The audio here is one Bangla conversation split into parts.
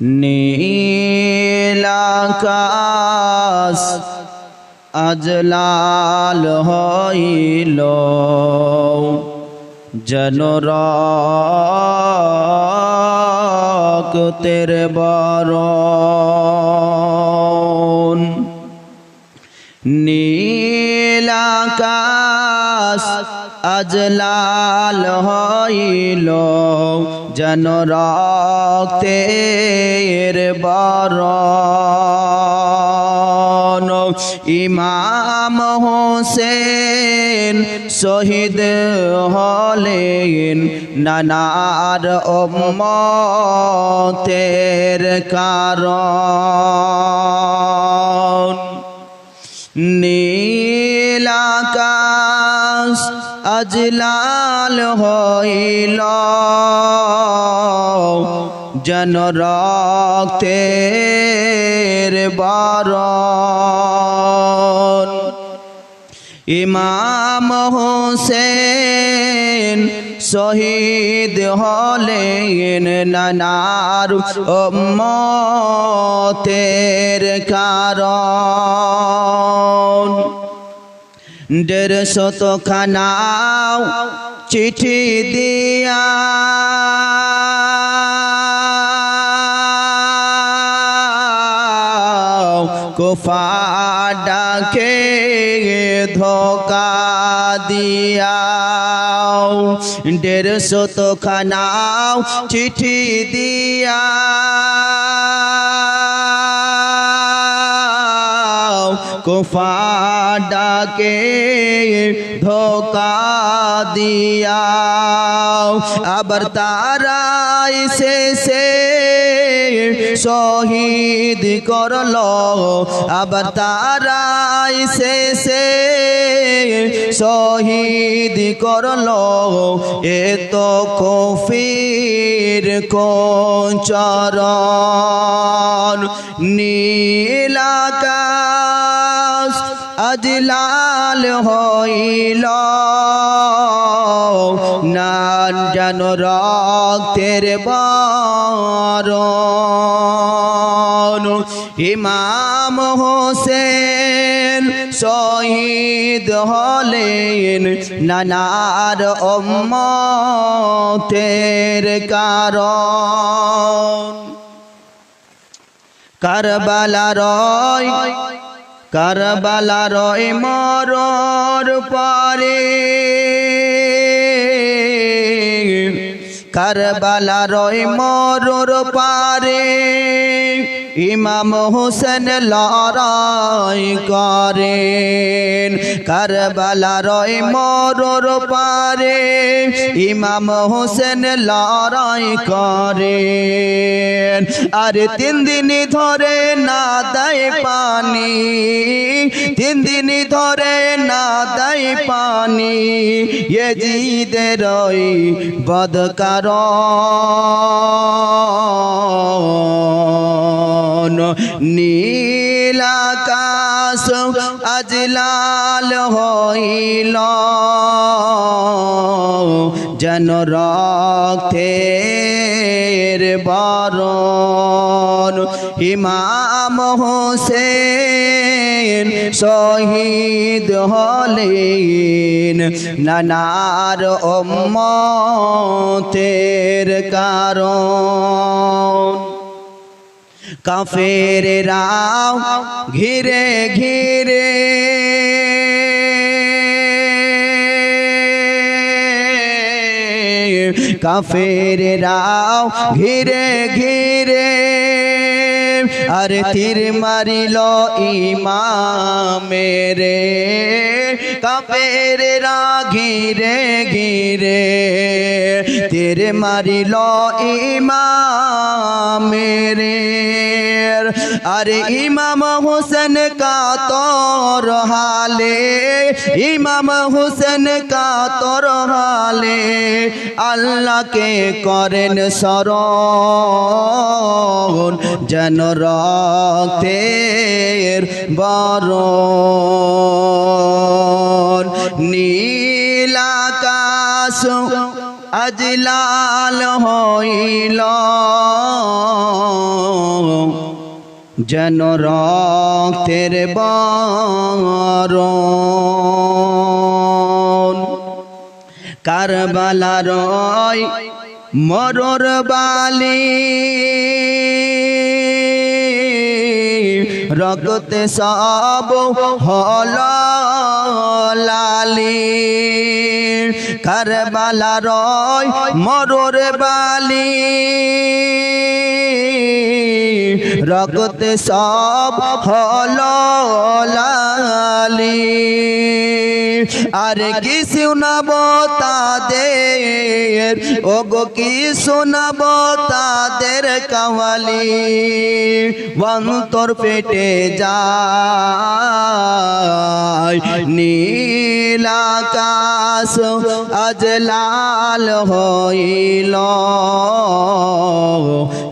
নীলাকাশ আজ লাল হইল। জনরক্তের বরণ। নীলাকাশ আজ লাল হইল জন রক্তের বরণ। ইমাম হোসেন শহীদ হলেন নানার ওম্মতের কারণ। নীলাকাশ আজ লাল হইল। জন রক্তের বরণ। ইমাম হোসেন শহীদ হলেন নানার মতের কারণ। দেড় শত খানাও চিঠি দিয়া। কোফা ডাকে ধোকা দিয়া দেড়শত খানাও চিঠি দিয়া। কোফা ডাকে ধোকা দিয়া আবার তারাই শেষে শহীদ করল। আবার তারাই শেষে শহীদ করল। এ তো কফির কোচরণ নীলাকাশ আজ লাল হইল। নান জান রক্তের বরণ। ইমাম হোসেন শহীদ হলেন নানার ওম্মতের কারণ। কারবালা রয় এ মর পরে। কারবালার এ মরর পারে। ইমাম হোসেন লড়াই করেন। রয় মরর পারে ইমাম হোসেন লড়াই করেন। আর তিন দিন ধরে না দেয় পানি, তিন দিন ধরে না দেয় পানি এ জিদের বদকার নীলাকাশ আজ লাল হইল। জন রক্তের বরণ ইমাম হোসেন শহীদ হলেন। নানার ওম্মতের কারণ। কাফের রাও ঘিরে ঘিরে। কাফের রাও ঘিরে ঘিরে। আর তীর মারিল কাফের রা। ঘিরে ঘিরে তীর মারিল ইমামেরে আরে ইমাম হোসেন কাতর হালে, ইমাম হোসেন কাতর হালে, আল্লাহকে করেন স্মরণ যেন রক্তের বরণ। নীলাকাশ আজ লাল হইল। যেন রক্তের বরণ। কারবালার মরর বালি। রক্তে সব হল লালি। কারবালার রয় মরোর বালি। রক্তে সব হল লালি। আরে কি শোনাব তাদের? ও গো কি শোনাব তাদের কাওয়ালি? অন্তর পেটে যায় নীল আকাশ আজ লাল হইল।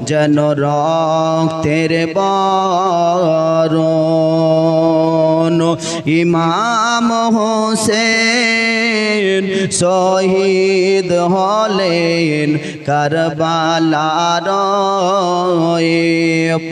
যেন রক্তের বরণ ইমাম হোসেন শহীদ হলেন কারবালার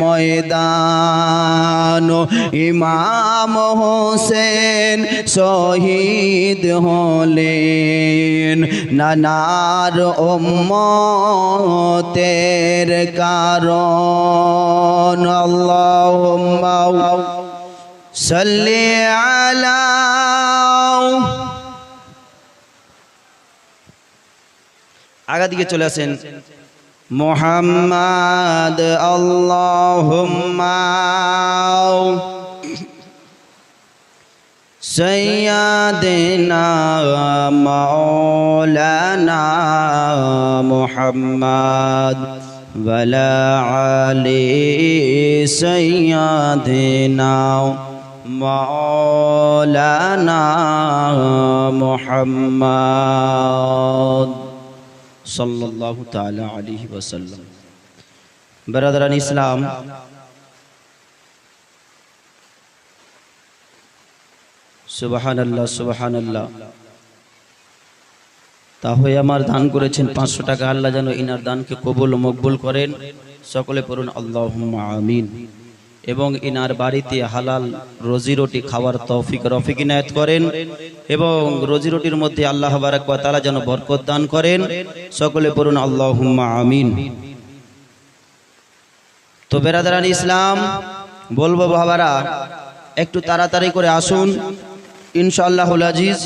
ময়দান। ইমাম হোসেন শহীদ হলেন। নানার ওম্মতের কারণ। আল্লাহুম্মা সাল্লি আলা আগা দিকে চলে আসেন মোহাম্মদ আল্লাহুম্মা সৈয়দনা মাওলানা মুহাম্মদ ওয়ালা আলি সৈয়দনা মাওলানা মুহাম্মদ সাল্লাল্লাহু তাআলা আলাইহি ওয়াসাল্লাম ব্রাদারান ইসলাম সুবহানাল্লাহ সুবহানাল্লাহ তাহলে আমার দান করেছেন পাঁচশো টাকা, আল্লাহ যেন ইনার দানকে কবুল ও মকবুল করেন। সকলে পড়ুন আল্লাহুম্মা আমিন। এবং ইনার বাড়িতে হালাল রোজি রুটি খাওয়ার তৌফিক, রফিক ইনায়ত করেন এবং রোজি রুটির মধ্যে আল্লাহ বারাক তাআলা যেন বরকত দান করেন। সকলে পড়ুন আল্লাহুম্মা আমিন। তো বেরাদারান ইসলাম, বলব বাবারা, একটু তাড়াতাড়ি করে আসুন। ইনশাআল্লাহুল আজিজ,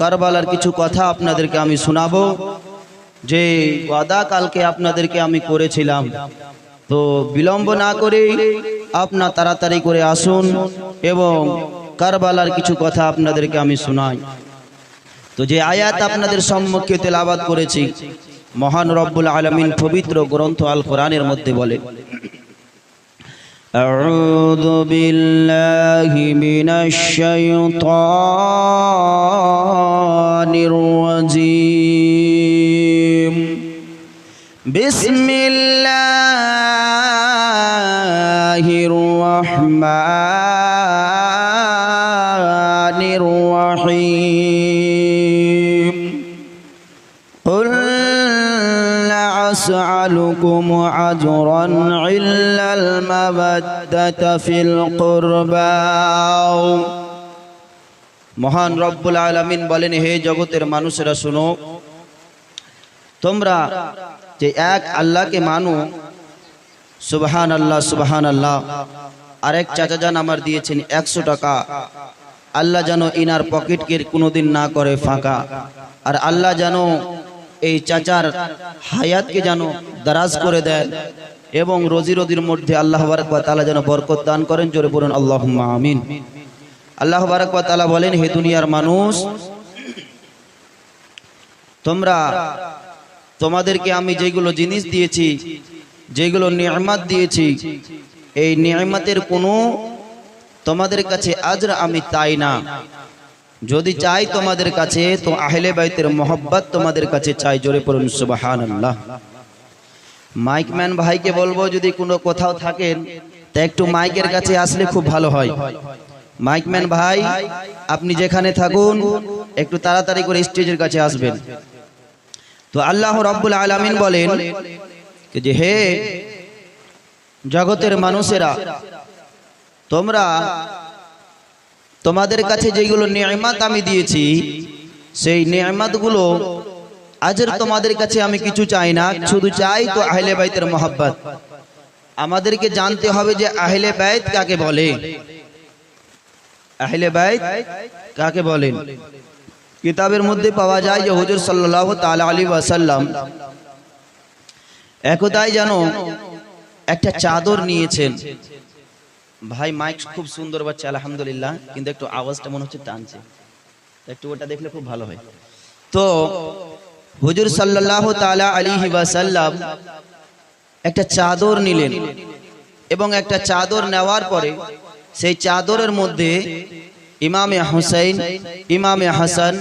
কারবালার কিছু কথা আপনাদেরকে আমি শোনাবো। যে ওয়াদা কালকে আপনাদেরকে আমি করেছিলাম। তো বিলম্ব না করে আপনার তাড়াতাড়ি করে আসুন এবং কারবালার কিছু কথা আপনাদেরকে আমি শোনাই তো যে আয়াত আপনাদের সম্মুখে তেলাবাদ করেছি মহান রব্বুল আলমিন পবিত্র গ্রন্থ আল কোরআনের মধ্যে বলে أعوذ بالله من الشيطان الرجيم بسم الله الرحمن الرحيم قل لا أسألكم أجرا إلا المودة في القربى মহান রব্বুল আলামিন বলেন হে জগতের মানুষেরা শুনো তোমরা যে এক আল্লাহকে মানো সুবহান আল্লাহ সুবহান আল্লাহ আরেক চাচা যান আমার দিয়েছেন একশো টাকা। আল্লাহ যেন ইনার পকেটকে কোনোদিন না করে ফাঁকা। আর আল্লাহ যেন এই চাচার হায়াতকে যেন দারাজ করে দেন এবং রোজি রোজির মধ্যে আল্লাহ ওয়া যেন বরকত দান করেন, জোরে বলুন, আল্লাহুম্মা আমিন। আল্লাহ ওয়া বলেন, হে দুনিয়ার মানুষ, তোমরা তোমাদেরকে আমি যেগুলো জিনিস দিয়েছি যেগুলো নিয়ামত দিয়েছি, এই নিয়ামতের কোনো তোমাদের কাছে আজর আমি তাই না। যদি চাই তোমাদের কাছে, তো আহলে বাইতের মোহব্বত তোমাদের কাছে চাই, জোরে পড়ুন, সুবহানাল্লাহ। মাইকম্যান ভাইকে বলব, যদি কোনো কোথাও থাকেন, তা একটু মাইকের কাছে আসলে খুব ভালো হয়। মাইকম্যান ভাই, আপনি যেখানে থাকুন, একটু তাড়াতাড়ি করে স্টেজের কাছে আসবেন। তো আল্লাহ রব্বুল আলামিন বলেন যে হে জগতের মানুষেরা তোমরা তোমাদের কাছে যেগুলো নিয়ামাত আমি দিয়েছি সেই নিয়ামাতগুলো আজের তোমাদের কাছে আমি কিছু চাই না, শুধু চাই তো আহলে বাইতের মোহাব্বত। আমাদেরকে জানতে হবে যে আহলে বাইত কাকে বলে। আহলে বাইত কাকে বলেন? কিতাবের মধ্যে পাওয়া যায় যে হুজুর সাল্লাল্লাহু তাআলা আলাইহি ওয়াসাল্লাম একদাই যেন একটা চাদর নিয়েছেন। ভাই মাইক খুব সুন্দর বাচ্চা আলহামদুলিল্লাহ কিন্তু একটু আওয়াজটা মনে হচ্ছে টানছে। একটু ওটা দেখলে খুব ভালো হয়। তো হুজুর সাল্লাল্লাহু তাআলা আলাইহি ওয়াসাল্লাম একটা চাদর নিলেন এবং একটা চাদর নেওয়ার পরে সেই চাদরের মধ্যে ইমামে হুসাইন, ইমামে হাসান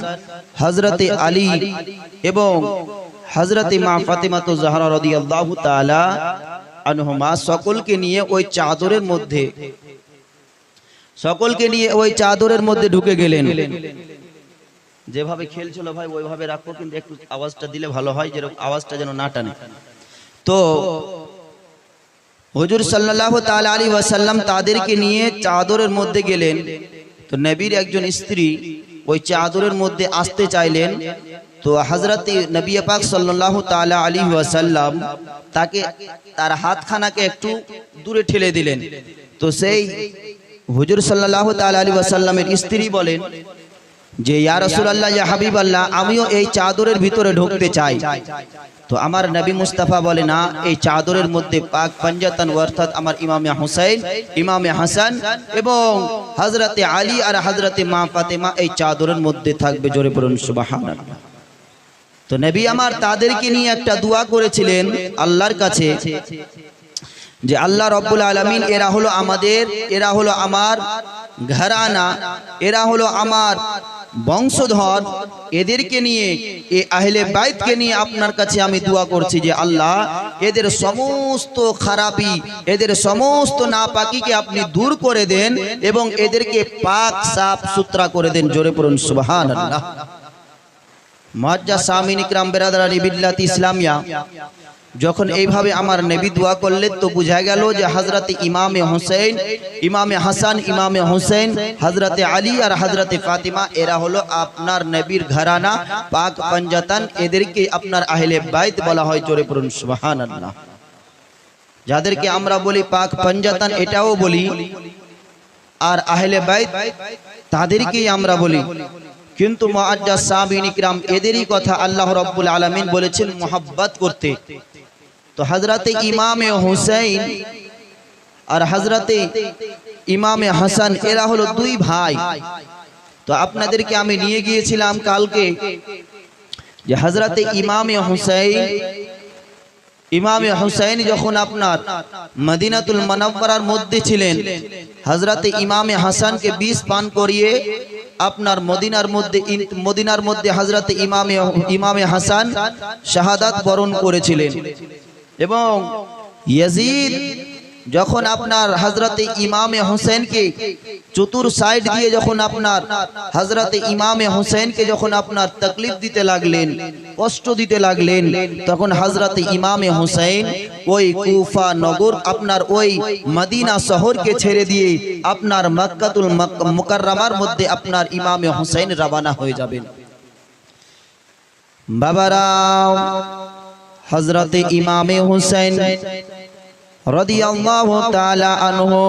হজরতে আলী এবং হজরতে মা ফাতেমাতু জাহরা রাদিয়াল্লাহু তাআলা আনহুমা, সকলকে নিয়ে ওই চাদরের মধ্যে, সকলকে নিয়ে ওই চাদরের মধ্যে ঢুকে গেলেন। যেভাবে খেলছিল ভাই, ওইভাবে রাখব কিন্তু একটু আওয়াজটা দিলে ভালো হয়, যেরকম আওয়াজটা যেন না টানে। তো হুজুর সাল্লাল্লাহু তাআলা আলাইহি ওয়াসাল্লাম তাদেরকে নিয়ে চাদরের মধ্যে গেলেন। তো নবীর একজন স্ত্রী ওই চাদরের মধ্যে আসতে চাইলেন, তো হযরত নবী পাক সাল্লাল্লাহু তাআলা আলাইহি ওয়াসাল্লাম তাকে তার হাতখানাকে একটু দূরে ঠেলে দিলেন। তো সেই হুজুর সাল্লাল্লাহু তাআলা আলাইহি ওয়াসাল্লামের স্ত্রী বলেন যে, ইয়া ইয়া হাবিবাল্লাহ, আমিও এই চাদরের ভিতরে ঢুকতে চাই। তো আমার নবী মুস্তাফা বলে, না, এই চাদরের মধ্যে পাক পাঞ্জাতন অর্থাৎ আমার ইমামে হুসাইন, ইমামে হাসান এবং হজরতে আলী আর হজরতে মা ফাতেমা এই চাদরের মধ্যে থাকবে। জোরে পড়ুন সুবহানাল্লাহ। তো নবী আমার তাদেরকে নিয়ে একটা দোয়া করেছিলেন আল্লাহর কাছে, যে আল্লাহ রব্বুল আলমিন, এরা হলো আমাদের, এরা হলো আমার ঘরানা, এরা হলো আমার বংশধর এদেরকে নিয়ে, এ আহলে বাইতকে নিয়ে আপনার কাছে আমি দোয়া করছি যে আল্লাহ, এদের সমস্ত খারাপি, এদের সমস্ত নাপাকিকে আপনি দূর করে দেন এবং এদেরকে পাক সাফ সুতরা করে দেন। জোরে পড়ুন সুবহান আল্লাহ মজ্জা সামিন ইকরাম বেরাদারানি বিল্লাত ইসলামিয়া যখন এইভাবে আমার নবী দোয়া করলেন, তো বুঝা গেল যে হজরতে ইমামে হোসেন ইমামে হাসান, ইমামে হোসেন হজরতে আলী আর হজরতে ফাতিমা, এরা হলো আপনার নবীর ঘরানা, পাক পঞ্জাতান, এদেরকে আপনার আহলে বাইত বলা হয় জোরে পড়ুন, সুবহানাল্লাহ। যাদেরকে আমরা বলি পাক পঞ্জাতান, এটাও বলি। আর আহলে বাইত, তাদেরকেই আমরা বলি। কিন্তু মুআজ্জাজ সাহাবীন ইকরাম, এদেরই কথা আল্লাহ রাব্বুল আলামিন বলেছেন, মোহাব্বত করতে। তো হযরতে ইমামে হুসাইন আর হযরতে ইমামে হাসান এরা হলো দুই ভাই। তো আপনাদেরকে আমি নিয়ে গিয়েছিলাম কালকে যে হযরতে ইমামে হুসাইন ইমামে হুসাইন যখন আপনার মদিনাতুল মানব্বরার মধ্যে ছিলেন হজরতে ইমামে হাসানকে বিষ পান করিয়ে আপনার মদিনার মধ্যে মদিনার মধ্যে হজরতে ইমামে ইমামে হাসান শাহাদাত বরণ করেছিলেন। এবং ইয়াজিদ, যখন আপনার হজরতে ইমামে হোসেনকে চতুর সাইড দিয়ে যখন আপনার হজরতে ইমামে হোসেনকে যখন আপনার তকলিফ দিতে লাগলেন, কষ্ট দিতে লাগলেন, তখন হজরতে ইমামে হোসেন ওই কুফা নগর আপনার ওই মদিনা শহরকে ছেড়ে দিয়ে আপনার মক্কাতুল মুকাররমার মধ্যে আপনার ইমামে হোসেন রওনা হয়ে যাবেন। বাবারাও হজরতে ইমামে হুসেন রাদিয়াল্লাহু তাআলা আনহু,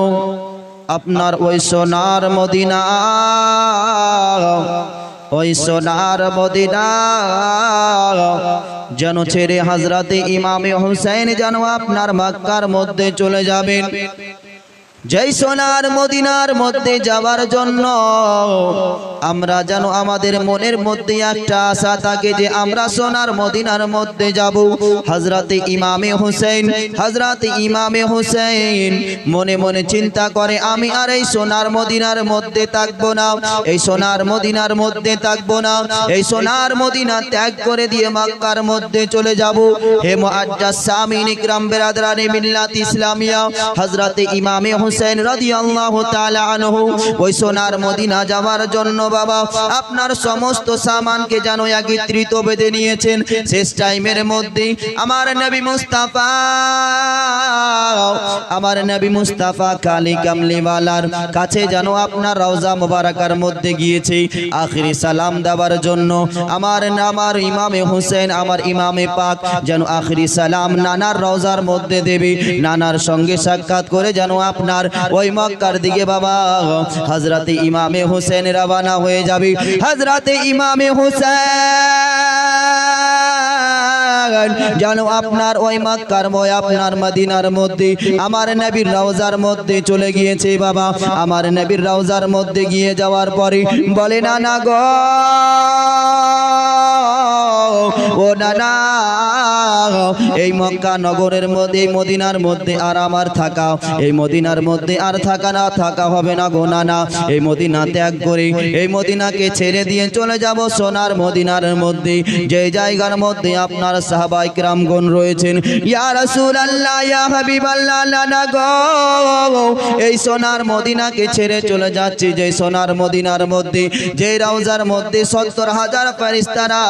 আপনার ওই সোনার মদিনা, ওই সোনার মদিনা যেন ছেড়ে হজরত ইমামে হুসেন যেন আপনার মক্কার মধ্যে চলে যাবেন। যেই সোনার মদিনার মধ্যে যাওয়ার জন্য, আমরা যেন আমাদের মনের মধ্যে একটা আশা থাকে যে আমরা সোনার মদিনার মধ্যে যাব। হজরতে ইমামে হুসেন হজরতে ইমামে হুসেন মনে মনে চিন্তা করে, আমি আর এই সোনার মদিনার মধ্যে থাকব না, এই সোনার মদিনার মধ্যে থাকব না, এই সোনার মদিনা ত্যাগ করে দিয়ে মক্কার মধ্যে চলে যাব। হে মুআজ্জাজ সামিন ইকরাম বেরাদরানি মিল্লাত ইসলামিয়া, হযরতে ইমামে হোসেন রাদিয়াল্লাহু তাআলা আনহু, ওই সোনার মদিনা যাওয়ার জন্য বাবা, আপনার সমস্ত সামানকে যেন একত্রিত বেঁধে নিয়েছেন। শেষ টাইমের মধ্যে আমার নবী মুস্তাফা, আমার নবী মুস্তাফা কালী কামলিওয়ালার কাছে যেন আপনার রওজা মোবারকার মধ্যে গিয়েছে, আখিরি সালাম দেওয়ার জন্য। আমার আমার ইমামে হোসেন, আমার ইমামে পাক যেন আখিরি সালাম নানার রওজার মধ্যে দেবে, নানার সঙ্গে সাক্ষাৎ করে যেন আপনার ওই মক্কার দিকে বাবা হজরতে ইমামে হোসেন রওনা হয়ে যাবে। হজরতে ইমামে হোসেন, যেন আপনার ওই মক্কার ময় আপনার মদিনার মধ্যে, আমার নবীর রওজার মধ্যে চলে গিয়েছে বাবা। আমার নবীর রওজার মধ্যে গিয়ে যাওয়ার পরে বলে না না গো ও নানা, এই মক্কা নগরের মধ্যে, এই মদিনার মধ্যে আর আমার থাকা, এই মদিনার মধ্যে আর থাকা না, থাকা হবে না গো নানা। এই মদিনা ত্যাগ করে, এই মদিনাকে ছেড়ে দিয়ে চলে যাব সোনার মদিনার মধ্যে। যে জায়গার মধ্যে আপনার সাহাবাই রামগণ রয়েছেন, ইয়া রাসূলুল্লাহ, ইয়া হাবিবাল্লাহ, নানা গো, এই সোনার মদিনাকে ছেড়ে চলে যাচ্ছি। যে সোনার মদিনার মধ্যে, যে রাউজার মধ্যে সত্তর হাজার ফেরেশতারা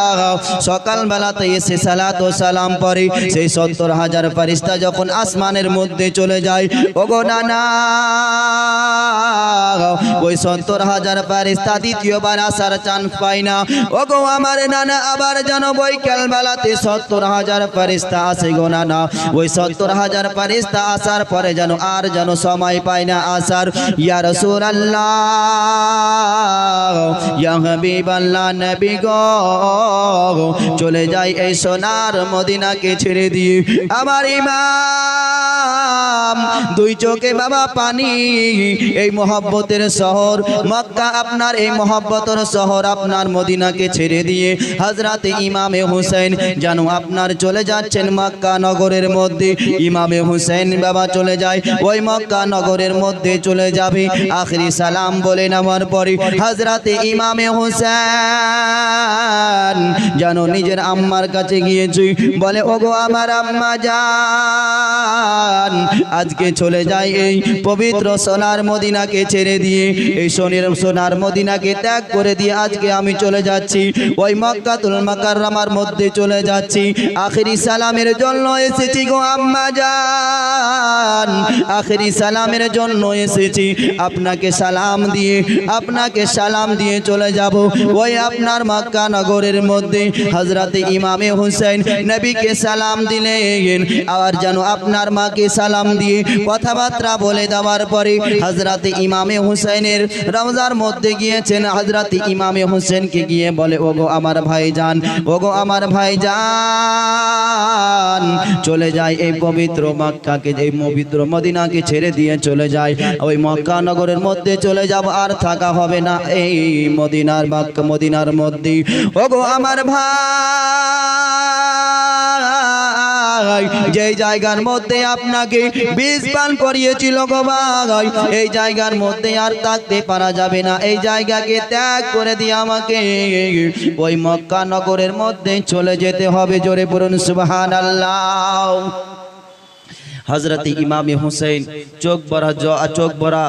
সকাল বেলাতে এসে সালাত ও সালাম পড়ে। সেই সত্তর হাজার ফেরেশতা যখন আসমানের মধ্যে চলে যায়, ওগো নানা, ওই সত্তর হাজার ফেরেশতা দ্বিতীয়বার আসার চান্স পায় না। ওগো আমার নানা, আবার যেন বৈকাল বেলাতে সত্তর হাজার ফেরেশতা আসে গো নানা। ওই সত্তর হাজার ফেরেশতা আসার পরে যেন আর যেন সময় পায় না আসার। ইয়া রাসূলুল্লাহ, ইয়া হাবিবাল্লাহ, নবী গো চলে যাই এই সোনার মদিনাকে ছেড়ে দিয়ে। আমার ইমাম দুই চোখে বাবা পানি। এই মহব্বতের শহর, মক্কা আপনার, এই মহব্বতের শহর আপনার মদিনাকে ছেড়ে দিয়ে হজরত ইমামে হুসেন যেন আপনার চলে যাচ্ছেন মক্কা নগরের মধ্যে। ইমামে হুসেন বাবা চলে যায়, ওই মক্কা নগরের মধ্যে চলে যাবে। আখরি সালাম বলে নামার পরে হজরত ইমামে হুসেন যেন নিজের আম্মার কাছে গিয়েছি, বলে, ওগো আমার আম্মা যান আজকে চলে যায় এই পবিত্র সোনার মদিনাকে ছেড়ে দিয়ে। এই সোনের সোনার মদিনাকে ত্যাগ করে দিয়ে আজকে আমি চলে যাচ্ছি। ওই মক্কাতুল মাকাররামার মধ্যে চলে যাচ্ছি। আখেরি সালামের জন্য এসেছি গো আম্মা যান আখেরি সালামের জন্য এসেছি। আপনাকে সালাম দিয়ে আপনাকে সালাম দিয়ে চলে যাব। ওই আপনার মক্কা নগরের মধ্যে হজরতে ইমামে হুসেন নবীকে সালাম দিলেন। আবার যেন আপনার মাকে সালাম দিয়ে কথাবার্তা বলে দেওয়ার পরে হজরতে ইমামে হুসেনের রমজার মধ্যে গিয়েছেন। হজরতে ইমামে হুসেনকে গিয়ে বলে, ওগো আমার ভাই যান ওগো আমার ভাই যান চলে যায় এই পবিত্র মক্কাকে, এই পবিত্র মদিনাকে ছেড়ে দিয়ে চলে যায় ওই মক্কা নগরের মধ্যে চলে যাব, আর থাকা হবে না এই মদিনার মক্কা, মদিনার মধ্যে ওগো আমার ভাই যে জায়গার মধ্যে আপনাকে বিষ পান করিয়েছিল গো ভাই, এই জায়গার মধ্যে আর থাকতে পারা যাবে না। এই জায়গাকে ত্যাগ করে দিয়ে আমাকে ওই মক্কা নগরের মধ্যে চলে যেতে হবে। জোরে পড়ুন সুবহান আল্লাহ হজরত ইমামে হুসেন চোখ ভরা চোখ ভরা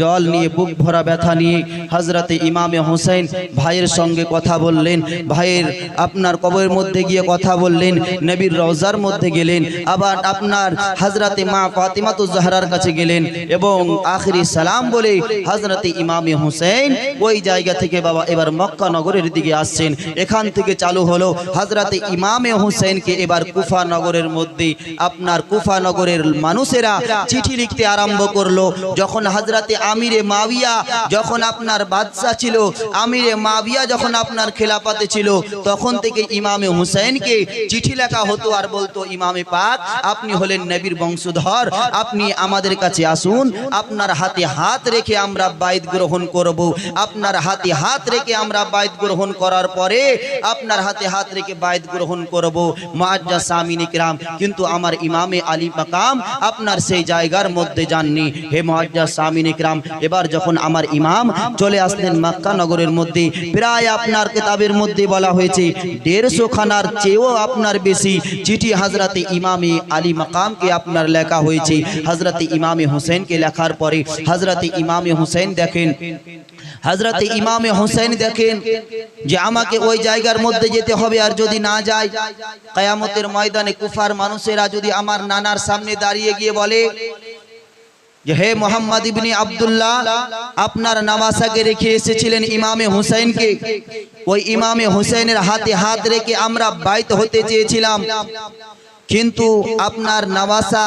জল নিয়ে বুক ভরা ব্যথা নিয়ে হজরত ইমামে হুসেন ভাইয়ের সঙ্গে কথা বললেন। ভাইয়ের আপনার কবরের মধ্যে গিয়ে কথা বললেন, নবীর রওজার মধ্যে গেলেন, আবার আপনার হজরতে মা ফাতিমাতু জাহরার কাছে গেলেন এবং আখরি সালাম বলে হজরত ইমামে হুসেন ওই জায়গা থেকে বাবা এবার মক্কা নগরের দিকে আসছেন। এখান থেকে চালু হলো হজরত ইমামে হুসেনকে এবার কুফা নগরের মধ্যে, আপনার কুফা নগরের মানুষেরা চিঠি লিখতে আরম্ভ করল। যখন হজরতে আমিরে মাবিয়া যখন আপনার বাদশা ছিল, আমিরে মাবিয়া যখন আপনার খেলাপাতে ছিল, তখন থেকে ইমামে হুসেনকে চিঠি লেখা হতো আর বলতো, ইমামে পাক, আপনি হলেন নবীর বংশধর, আপনি আমাদের কাছে আসুন, আপনার হাতে হাত রেখে আমরা বাইত গ্রহণ করব। আপনার হাতে হাত রেখে আমরা বাইত গ্রহণ করার পরে আপনার হাতে হাত রেখে বাইত গ্রহণ করব। মুআজ্জা সামিন ইকরাম, কিন্তু আমার ইমামে আলী মাকাম আপনার সেই জায়গার মধ্যে যাননি। হে মুআজ্জা সামিন ইকরাম এবার যখন আমার ইমাম চলে আসলেন মক্কা নগরের মধ্যে, প্রায় আপনার কিতাবের মধ্যে বলা হয়েছে, দেড়শো খানার চেয়েও আপনার বেশি চিঠি হজরতে ইমামে আলী মাকামকে আপনার লেখা হয়েছে। হজরতে ইমামে হোসেনকে লেখার পরে হজরতে ইমামে হোসেন দেখেন হজরতে ইমামে হোসেন দেখেন যে আমাকে ওই জায়গার মধ্যে যেতে হবে আর যদি না যাই কায়ামতের ময়দানে কুফার মানুষেরা যদি আমার নানার সামনে দাঁড়িয়ে গিয়ে বলে যে হে মোহাম্মদ ইবনি আব্দুল্লাহ আপনার নামাসাকে রেখে এসেছিলেন ইমামে হুসাইনকে। ওই ইমামে হুসাইনের হাতে হাত রেখে আমরা বাইত হতে চেয়েছিলাম। কিন্তু আপনার নামাসা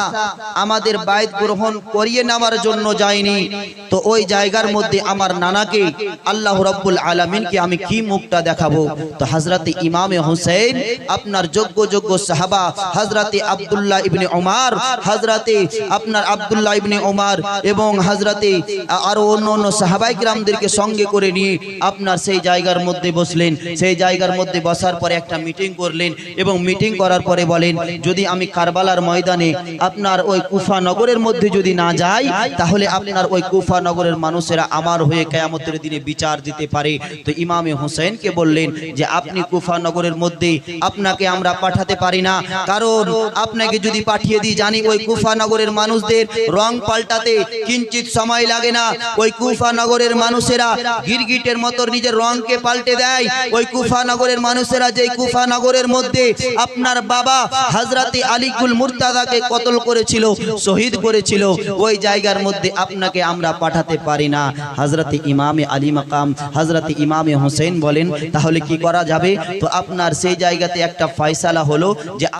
আমাদের বাইত গ্রহণ করিয়ে নেওয়ার জন্য যায়নি। তো ওই জায়গার মধ্যে আমার নানাকে আল্লাহ রব্বুল আলমিনকে আমি কি মুখটা দেখাবো? তো হাজরাতে ইমামে হুসেন আপনার যোগ্য যোগ্য সাহাবা হাজরাতে আব্দুল্লাহ ইবনে ওমার হাজরাতে আপনার আব্দুল্লাহ ইবনে ওমার এবং হাজরাতে আরও অন্য অন্য সাহাবাই গ্রামদেরকে সঙ্গে করে নিয়ে আপনার সেই জায়গার মধ্যে বসলেন। সেই জায়গার মধ্যে বসার পরে একটা মিটিং করলেন এবং মিটিং করার পরে বলেন যদি আমি কারবালার ময়দানে আপনার ওই কুফা নগরের মধ্যে যদি না যাই, তাহলে আপনার ওই কুফা নগরের মানুষেরা আমার হয়ে কেয়ামতের দিনে বিচার দিতে পারে। তো ইমামে হোসেনকে বললেন যে, আপনি কুফা নগরের মধ্যে আপনাকে আমরা পাঠাতে পারি না। কারণ আপনাকে যদি পাঠিয়ে দিই, জানি ওই কুফা নগরের মানুষদের রং পাল্টাতে কিঞ্চিত সময় লাগে না। ওই কুফা নগরের মানুষেরা গিরগিটের মতো নিজের রংকে পাল্টে দেয়। ওই কুফা নগরের মানুষেরা যে কুফা নগরের মধ্যে আপনার বাবা হাজরাতে আলিকুল মুরতাদাকে কতল করেছিল, শহীদ করেছিল, ওই জায়গার মধ্যে আপনাকে আমরা পাঠাতে পারি না। হাজরাতে ইমামে আলী মাকাম, হাজরাতে ইমামে হোসেন বলেন, তাহলে কি করা যাবে? তো আপনার সেই জায়গাতে একটা ফয়সালা হলো যে